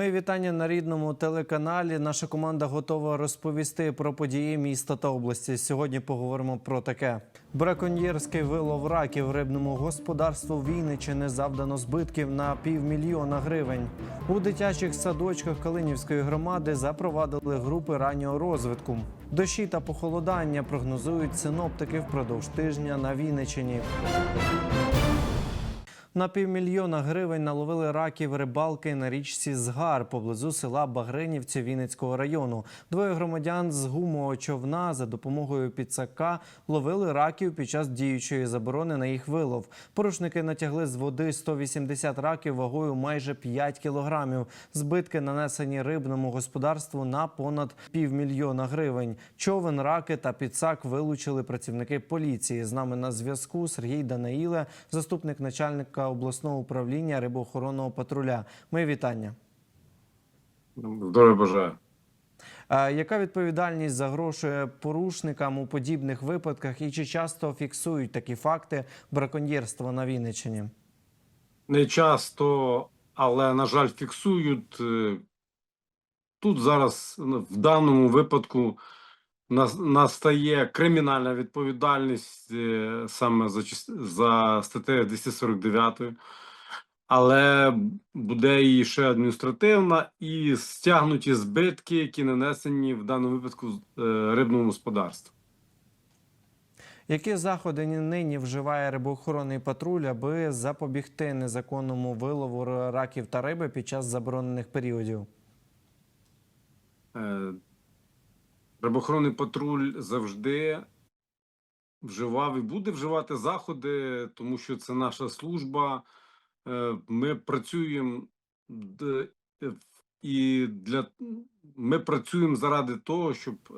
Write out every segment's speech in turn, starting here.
Мої вітання на рідному телеканалі. Наша команда готова розповісти про події міста та області. Сьогодні поговоримо про таке: браконьєрський вилов раків рибному господарству Вінничини завдано збитків на півмільйона гривень. У дитячих садочках Калинівської громади запровадили групи раннього розвитку. Дощі та похолодання прогнозують синоптики впродовж тижня на Вінничині. На півмільйона гривень наловили раків рибалки на річці Згар поблизу села Багринівці Вінницького району. Двоє громадян з гумового човна за допомогою підсака ловили раків під час діючої заборони на їх вилов. Порушники натягли з води 180 раків вагою майже 5 кілограмів. Збитки нанесені рибному господарству на понад півмільйона гривень. Човен, раки та підсак вилучили працівники поліції. З нами на зв'язку Сергій Данаїле, заступник начальника обласного управління рибоохоронного патруля. Мої вітання. Здоров'я бажаю. Яка відповідальність загрошує порушникам у подібних випадках і чи часто фіксують такі факти браконьєрства на Вінниччині? Не часто, але, на жаль, фіксують. Е, Тут зараз ну, в даному випадку настає кримінальна відповідальність е, саме за, за статтею 249, але буде і ще адміністративна і стягнуті збитки, які нанесені в даному випадку е, рибному господарству. Які заходи нині вживає рибоохоронний патруль, аби запобігти незаконному вилову раків та риби під час заборонених періодів? Е, Рибохоронний патруль завжди вживав і буде вживати заходи, тому що це наша служба. Е, Ми працюємо е, і для ми працюємо заради того, щоб е,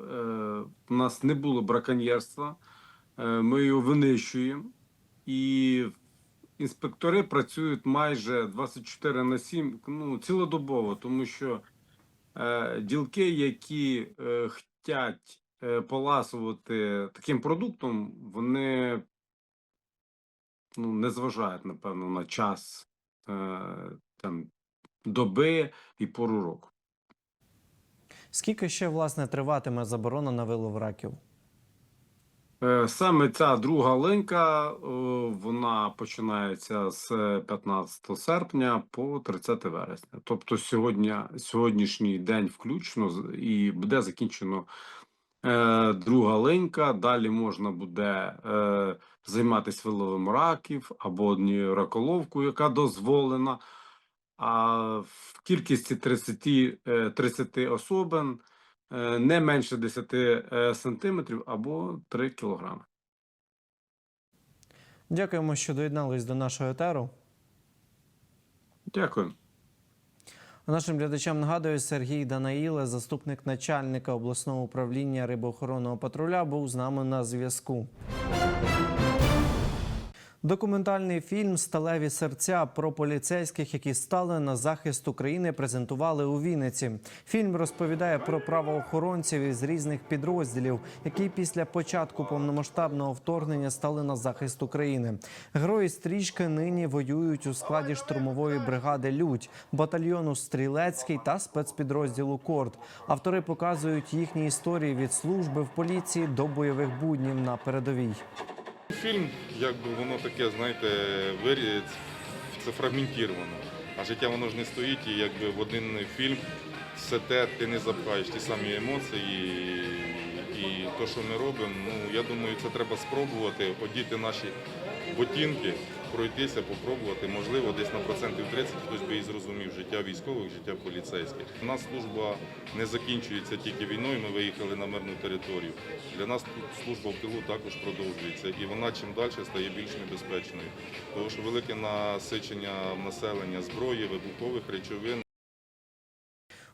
у нас не було браконьєрства. Е, Ми його винищуємо, і інспектори працюють майже 24 на 7, ну цілодобово, тому що е, ділки, які е, хотять е, поласувати таким продуктом, вони ну, не зважають, напевно, на час е, там, доби і пору року. Скільки ще власне триватиме заборона на вилов раків? Е, Саме ця друга линька, е, вона починається з 15 серпня по 30 вересня. Тобто сьогодні, сьогоднішній день включно і буде закінчено е, друга линька. Далі можна буде займатися виловом раків або однією раколовкою, яка дозволена. А в кількості 30, е, 30 особин не менше 10 е, сантиметрів або 3 кілограми. Дякуємо, що доєднались до нашого етеру. Дякую. Нашим глядачам нагадую, Сергій Данаїле, заступник начальника обласного управління рибоохоронного патруля, був з нами на зв'язку. Документальний фільм Сталеві серця про поліцейських, які стали на захист України, презентували у Вінниці. Фільм розповідає про правоохоронців із різних підрозділів, які після початку повномасштабного вторгнення стали на захист України. Герої стрічки нині воюють у складі штурмової бригади Людь, батальйону Стрілецький та спецпідрозділу Корд. Автори показують їхні історії від служби в поліції до бойових буднів на передовій. Фільм, якби воно таке, знаєте, вирі- це фрагментіровано. А життя воно ж не стоїть, і якби в один фільм все те ти не запхаєш ті самі емоції. І, то, що ми робимо, ну я думаю, це треба спробувати, одіти наші ботинки, пройтися, попробувати. Можливо, десь на процентів 30 хтось би і зрозумів життя військових, життя поліцейських. У нас служба не закінчується тільки війною. Ми виїхали на мирну територію. Для нас служба в тилу також продовжується, і вона чим далі стає більш небезпечною, тому що велике насичення населення зброї, вибухових речовин.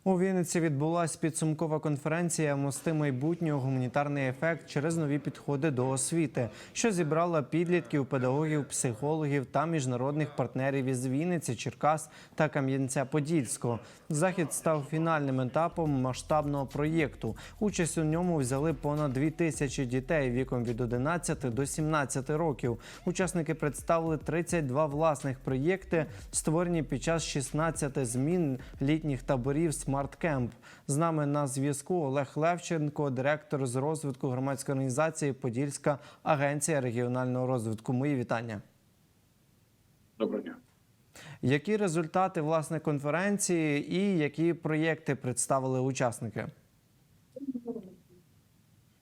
У Вінниці відбулась підсумкова конференція Мости майбутнього гуманітарний ефект через нові підходи до освіти, що зібрала підлітків, педагогів, психологів та міжнародних партнерів із Вінниці, Черкас та Кам'янця-Подільського. Захід став фінальним етапом масштабного проєкту. Участь у ньому взяли понад дві тисячі дітей віком від 11 до 17 років. Учасники представили 32 власних проєкти, створені під час 16 змін літніх таборів Smart Camp. З нами на зв'язку Олег Левченко, директор з розвитку громадської організації Подільська агенція регіонального розвитку. Мої вітання. Доброго дня. Які результати власне конференції і які проєкти представили учасники?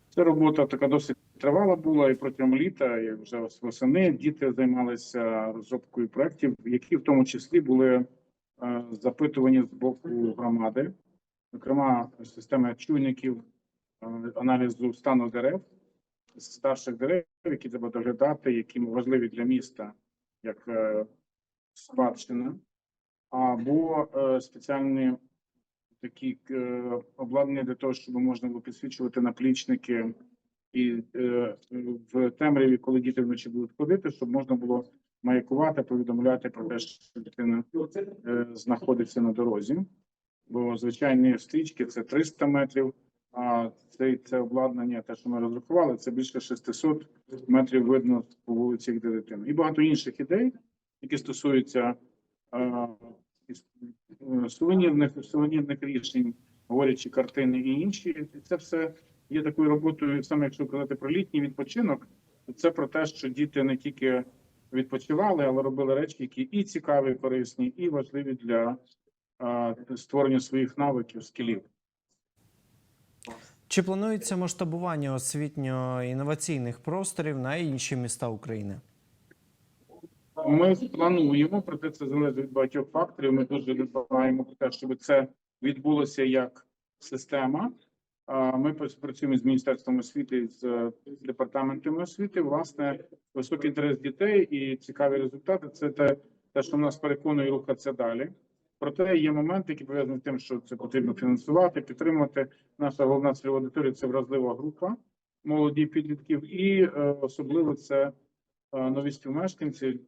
Ця робота така досить тривала була і протягом літа, і вже восени діти займалися розробкою проєктів, які в тому числі були запитувані з боку громади, зокрема система чуйників, е, аналізу стану дерев, старших дерев, які треба доглядати, які важливі для міста, як е, спадщина, або е, спеціальні такі е, обладнання для того, щоб можна було підсвічувати наплічники і е, в темряві, коли діти вночі будуть ходити, щоб можна було маякувати, повідомляти про те, що дитина е, знаходиться на дорозі. Бо звичайні стрічки це 300 метрів, а це, це обладнання, те, що ми розрахували, це більше 600 метрів видно по вулиці, де дитина. І багато інших ідей, які стосуються е, сувенірних, сувенірних рішень, говорячи картини і інші. І Це все є такою роботою, саме якщо казати про літній відпочинок, то це про те, що діти не тільки відпочивали, але робили речі, які і цікаві, і корисні, і важливі для створення своїх навиків, скілів. Чи планується масштабування освітньо-інноваційних просторів на інші міста України? Ми плануємо, проте це залежить від багатьох факторів. Ми дуже дбаємо про те, щоб це відбулося як система. Ми працюємо з міністерством освіти з департаментами освіти. Власне, високий інтерес дітей і цікаві результати. Це те, те, що нас переконує рухатися далі. Проте є моменти, які пов'язані з тим, що це потрібно фінансувати, підтримувати. Наша головна цільова аудиторія – це вразлива група молоді підлітків, і е, особливо це е, нові співмешканці,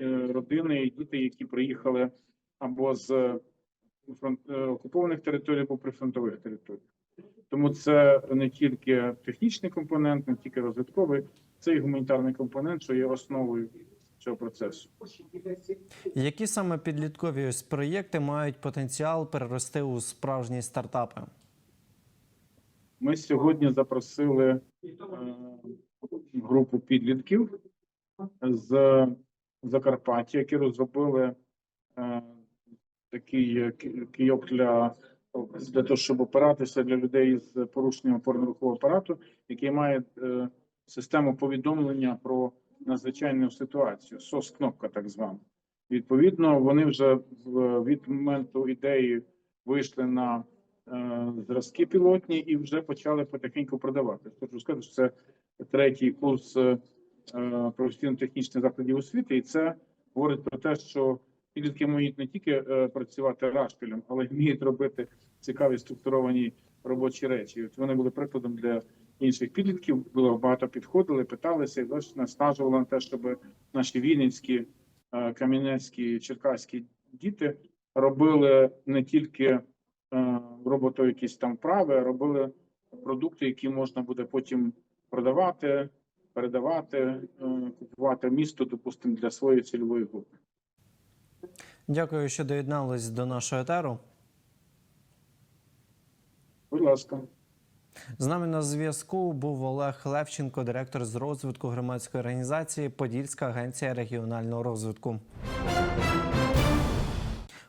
е, родини і діти, які приїхали або з окупованих територій, або прифронтових територій. Тому це не тільки технічний компонент, не тільки розвитковий, це і гуманітарний компонент, що є основою цього процесу. Які саме підліткові ось проєкти мають потенціал перерости у справжні стартапи? Ми сьогодні запросили е, групу підлітків з Закарпаття, які розробили е, такий е, кийок для, для того, щоб опиратися для людей з порушенням опорно-рухового апарату, який має е, систему повідомлення про надзвичайну ситуацію, СОС-кнопка так звана. Відповідно, вони вже в- від моменту ідеї вийшли на е, зразки пілотні і вже почали потихеньку продавати. Хочу сказати, що це третій курс е, професійно-технічних закладів освіти, і це говорить про те, що підлітки вміють не тільки е, працювати рашпілем, але й вміють робити цікаві структуровані робочі речі. От вони були прикладом для інших підлітків. Було багато підходили, питалися і досі наснажували на те, щоб наші вінницькі, е, кам'янецькі, черкаські діти робили не тільки е, роботу якісь там вправи, а робили продукти, які можна буде потім продавати, передавати, купувати місто, допустимо, для своєї цільової групи. Дякую, що доєднались до нашого етеру. Будь ласка. З нами на зв'язку був Олег Левченко, директор з розвитку громадської організації Подільська агенція регіонального розвитку.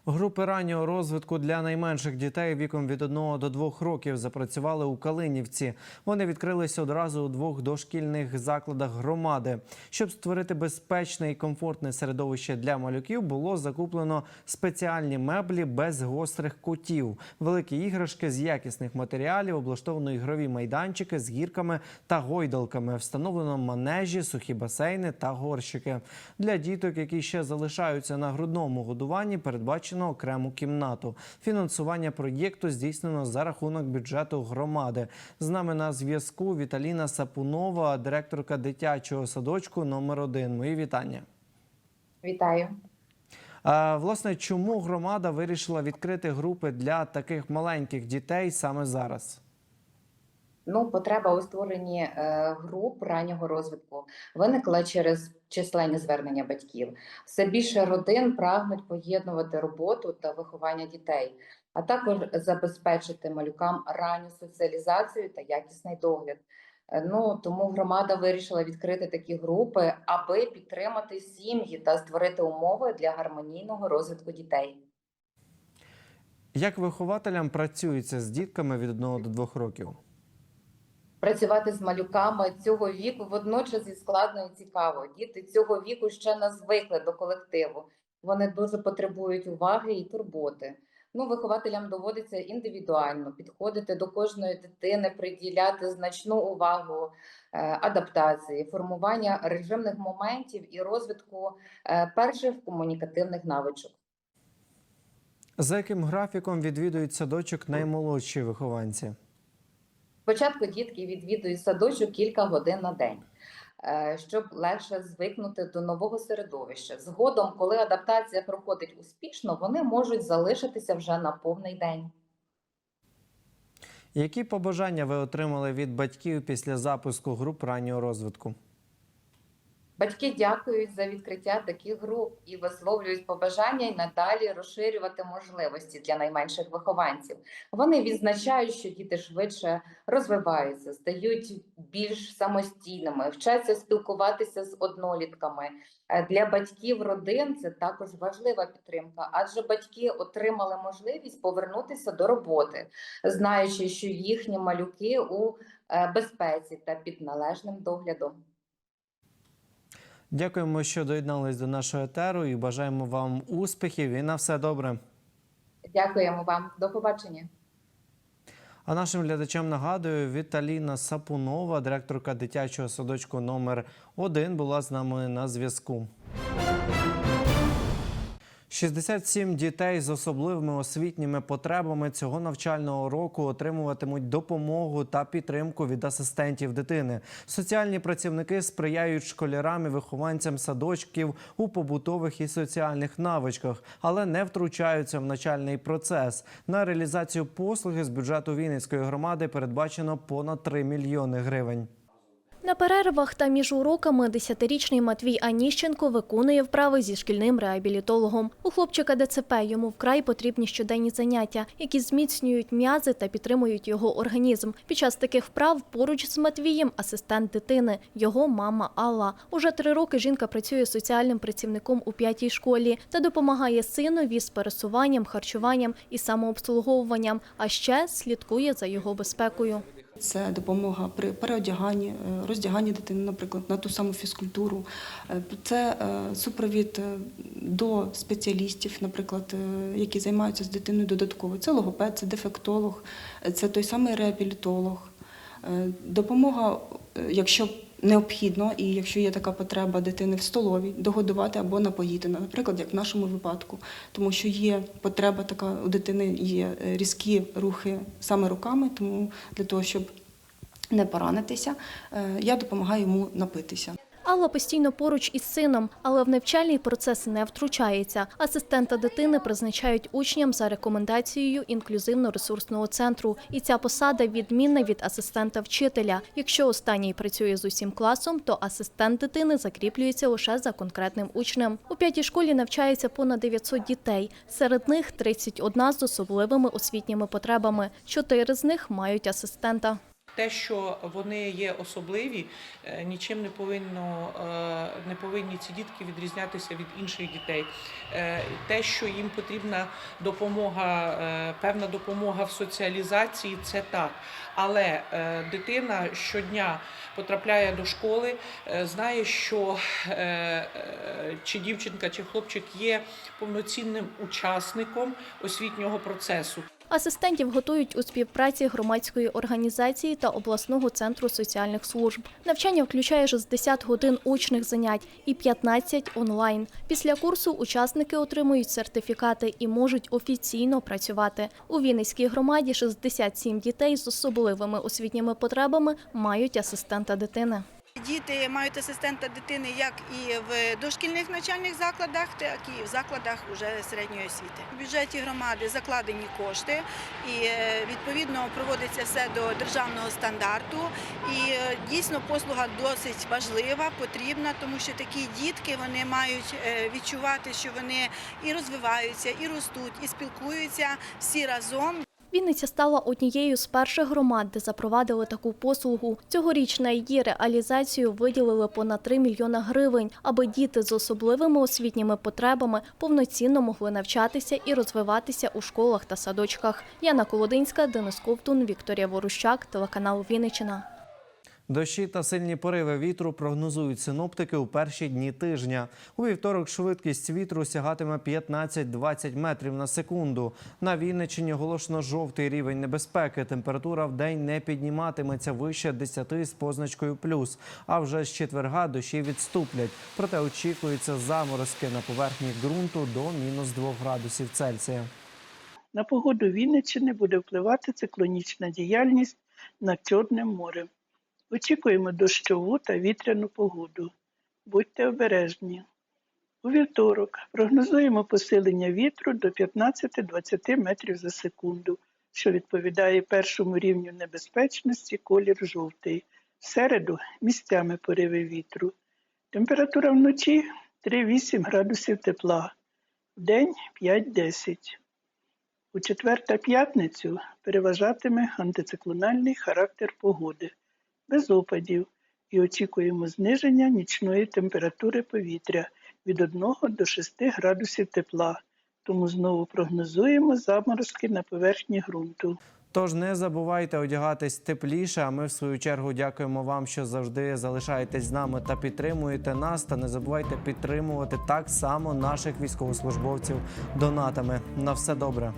Групи раннього розвитку для найменших дітей віком від 1 до 2 років запрацювали у Калинівці. Вони відкрилися одразу у двох дошкільних закладах громади. Щоб створити безпечне і комфортне середовище для малюків, було закуплено спеціальні меблі без гострих кутів, великі іграшки з якісних матеріалів, облаштовано ігрові майданчики з гірками та гойдалками. Встановлено манежі, сухі басейни та горщики. Для діток, які ще залишаються на грудному годуванні, передбачено передбачено окрему кімнату. Фінансування проєкту здійснено за рахунок бюджету громади. З нами на зв'язку Віталіна Сапунова, директорка дитячого садочку номер 1 Мої вітання. Вітаю. Власне, чому громада вирішила відкрити групи для таких маленьких дітей саме зараз? Ну, потреба у створенні е, груп раннього розвитку виникла через численні звернення батьків. Все більше родин прагнуть поєднувати роботу та виховання дітей, а також забезпечити малюкам ранню соціалізацію та якісний догляд. Е, Ну тому громада вирішила відкрити такі групи, аби підтримати сім'ї та створити умови для гармонійного розвитку дітей. Як вихователям працюється з дітками від 1 до 2 років? Працювати з малюками цього віку водночас і складно і цікаво. Діти цього віку ще не звикли до колективу. Вони дуже потребують уваги і турботи. Ну, вихователям доводиться індивідуально підходити до кожної дитини, приділяти значну увагу е, адаптації, формування режимних моментів і розвитку е, перших комунікативних навичок. За яким графіком відвідують садочок наймолодші вихованці? Спочатку дітки відвідують садочок кілька годин на день, е, щоб легше звикнути до нового середовища. Згодом, коли адаптація проходить успішно, вони можуть залишитися вже на повний день. Які побажання ви отримали від батьків після запуску груп раннього розвитку? Батьки дякують за відкриття таких груп і висловлюють побажання й надалі розширювати можливості для найменших вихованців. Вони відзначають, що діти швидше розвиваються, стають більш самостійними, вчаться спілкуватися з однолітками. Е, Для батьків родин це також важлива підтримка, адже батьки отримали можливість повернутися до роботи, знаючи, що їхні малюки у е, безпеці та під належним доглядом. Дякуємо, що доєднались до нашого етеру і бажаємо вам успіхів і на все добре. Дякуємо вам. До побачення. А нашим глядачам нагадую, Віталіна Сапунова, директорка дитячого садочку номер 1 була з нами на зв'язку. 67 дітей з особливими освітніми потребами цього навчального року отримуватимуть допомогу та підтримку від асистентів дитини. Соціальні працівники сприяють школярам і вихованцям садочків у побутових і соціальних навичках, але не втручаються в навчальний процес. На реалізацію послуги з бюджету Вінницької громади передбачено понад 3 мільйони гривень. На перервах та між уроками 10-річний Матвій Аніщенко виконує вправи зі шкільним реабілітологом. У хлопчика ДЦП йому вкрай потрібні щоденні заняття, які зміцнюють м'язи та підтримують його організм. Під час таких вправ поруч з Матвієм асистент дитини, його мама Алла. Уже три роки жінка працює соціальним працівником у п'ятій школі та допомагає синові з пересуванням, харчуванням і самообслуговуванням, а ще слідкує за його безпекою. Це допомога при переодяганні, е, роздяганні дитини, наприклад, на ту саму фізкультуру. Е, Це е, супровід до спеціалістів, наприклад, які займаються з дитиною додатково. Це логопед, це дефектолог, це той самий реабілітолог. Допомога, якщо необхідно, і якщо є така потреба дитини в столовій, догодувати або напоїти, наприклад, як в нашому випадку, тому що є потреба така у дитини, є е, різкі рухи саме руками, тому для того, щоб не поранитися, е, я допомагаю йому напитися. Алла постійно поруч із сином, але в навчальний процес не втручається. Асистента дитини призначають учням за рекомендацією інклюзивно-ресурсного центру. І ця посада відмінна від асистента вчителя. Якщо останній працює з усім класом, то асистент дитини закріплюється лише за конкретним учнем. У п'ятій школі навчається понад 900 дітей. Серед них 31 з особливими освітніми потребами. Чотири з них мають асистента. Те, що вони є особливі, е, нічим не повинно е, не повинні ці дітки відрізнятися від інших дітей. Е, Те, що їм потрібна допомога, певна допомога в соціалізації, це так. Але дитина щодня потрапляє до школи, знає, що чи дівчинка, чи хлопчик є повноцінним учасником освітнього процесу. Асистентів готують у співпраці громадської організації та обласного центру соціальних служб. Навчання включає 60 годин очних занять і 15 онлайн. Після курсу учасники отримують сертифікати і можуть офіційно працювати. У Вінницькій громаді 67 дітей з особливими освітніми потребами мають асистента дитини. Діти мають асистента дитини як і в дошкільних навчальних закладах, так і в закладах уже середньої освіти. У бюджеті громади закладені кошти, і е, відповідно проводиться все до державного стандарту. І е, дійсно послуга досить важлива, потрібна, тому що такі дітки вони мають е, відчувати, що вони і розвиваються, і ростуть, і спілкуються всі разом. Вінниця стала однією з перших громад, де запровадили таку послугу. Цьогоріч на її реалізацію виділили понад 3 мільйона гривень, аби діти з особливими освітніми потребами повноцінно могли навчатися і розвиватися у школах та садочках. Яна Колодинська, Денис Ковтун, Вікторія Ворущак, телеканал Вінниччина. Дощі та сильні пориви вітру прогнозують синоптики у перші дні тижня. У вівторок швидкість вітру сягатиме 15-20 метрів на секунду. На Вінниччині оголошено жовтий рівень небезпеки. Температура в день не підніматиметься вище 10 з позначкою плюс. А вже з четверга дощі відступлять. Проте очікуються заморозки на поверхні ґрунту до мінус 2 градусів Цельсія. На погоду Вінниччини буде впливати циклонічна діяльність над Чорним морем. Очікуємо дощову та вітряну погоду. Будьте обережні. У вівторок прогнозуємо посилення вітру до 15-20 метрів за секунду, що відповідає першому рівню небезпечності колір жовтий. В середу місцями пориви вітру. Температура вночі 3-8 градусів тепла, вдень 5-10. У четвер та п'ятницю переважатиме антициклональний характер погоди, без опадів, і очікуємо зниження нічної температури повітря від 1 до 6 градусів тепла. Тому знову прогнозуємо заморозки на поверхні ґрунту. Тож не забувайте одягатись тепліше. А ми в свою чергу дякуємо вам, що завжди залишаєтесь з нами та підтримуєте нас. Та не забувайте підтримувати так само наших військовослужбовців донатами. На все добре.